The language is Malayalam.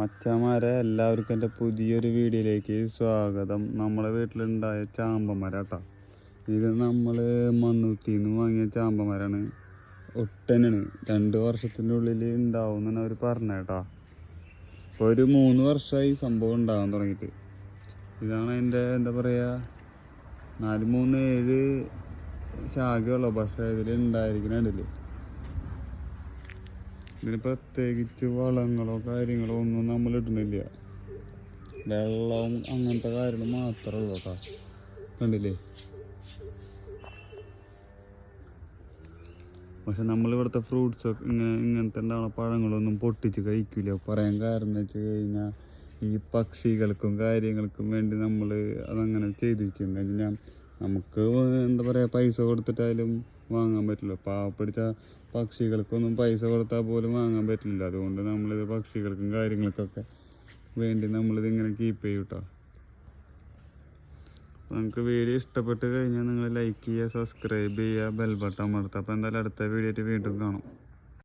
മച്ചന്മാരെ എല്ലാവർക്കും എന്റെ പുതിയൊരു വീഡിയോയിലേക്ക് സ്വാഗതം. നമ്മളെ വീട്ടിലുണ്ടായ ചാമ്പന്മാരാട്ടോ. ഇത് നമ്മൾ മണ്ണുത്തിന്ന് വാങ്ങിയ ചാമ്പമരാണ് ഒട്ടനാണ്. രണ്ട് വർഷത്തിന്റെ ഉള്ളിൽ ഉണ്ടാവും എന്നാണ് അവർ പറഞ്ഞ കേട്ടോ. ഒരു മൂന്ന് വർഷമായി സംഭവം ഉണ്ടാകാൻ തുടങ്ങിയിട്ട്. ഇതാണ് അതിന്റെ എന്താ പറയുക നാല് മൂന്ന് ഏഴ് ശാഖയുള്ളൂ. പക്ഷേ ഇതിൽ ഉണ്ടായിരിക്കണില്ല ഇതിന് പ്രത്യേകിച്ച് വളങ്ങളോ കാര്യങ്ങളോ ഒന്നും നമ്മൾ ഇടുന്നില്ല. വെള്ളവും അങ്ങനത്തെ കാര്യങ്ങൾ മാത്രമേ ഉള്ളൂ കേട്ടോ. കണ്ടില്ലേ? പക്ഷെ നമ്മൾ ഇവിടുത്തെ ഫ്രൂട്ട്സ് ഇങ്ങനെ ഇങ്ങനത്തെ ഉണ്ടാവുന്ന പഴങ്ങളൊന്നും പൊട്ടിച്ച് കഴിക്കില്ല പറയാൻ കാരണം വെച്ച് കഴിഞ്ഞാൽ ഈ പക്ഷികൾക്കും കാര്യങ്ങൾക്കും വേണ്ടി നമ്മൾ അതങ്ങനെ ചെയ്തിരിക്കും കഴിഞ്ഞാൽ നമുക്ക് എന്താ പറയുക പൈസ കൊടുത്തിട്ടായാലും വാങ്ങാൻ പറ്റില്ല. പാവപ്പിടിച്ച പക്ഷികൾക്കൊന്നും പൈസ കൊടുത്താൽ പോലും വാങ്ങാൻ പറ്റില്ല. അതുകൊണ്ട് നമ്മളിത് പക്ഷികൾക്കും കാര്യങ്ങൾക്കൊക്കെ വേണ്ടി നമ്മളിത് ഇങ്ങനെ കീപ്പ് ചെയ്യും കേട്ടോ നമുക്ക് വീഡിയോ ഇഷ്ടപ്പെട്ട് കഴിഞ്ഞാൽ നിങ്ങൾ ലൈക്ക് ചെയ്യുക സബ്സ്ക്രൈബ് ചെയ്യുക ബെൽ ബട്ടൺ അമർത്തുക. അപ്പോൾ എന്തായാലും അടുത്ത വീഡിയോ വീണ്ടും കാണാം.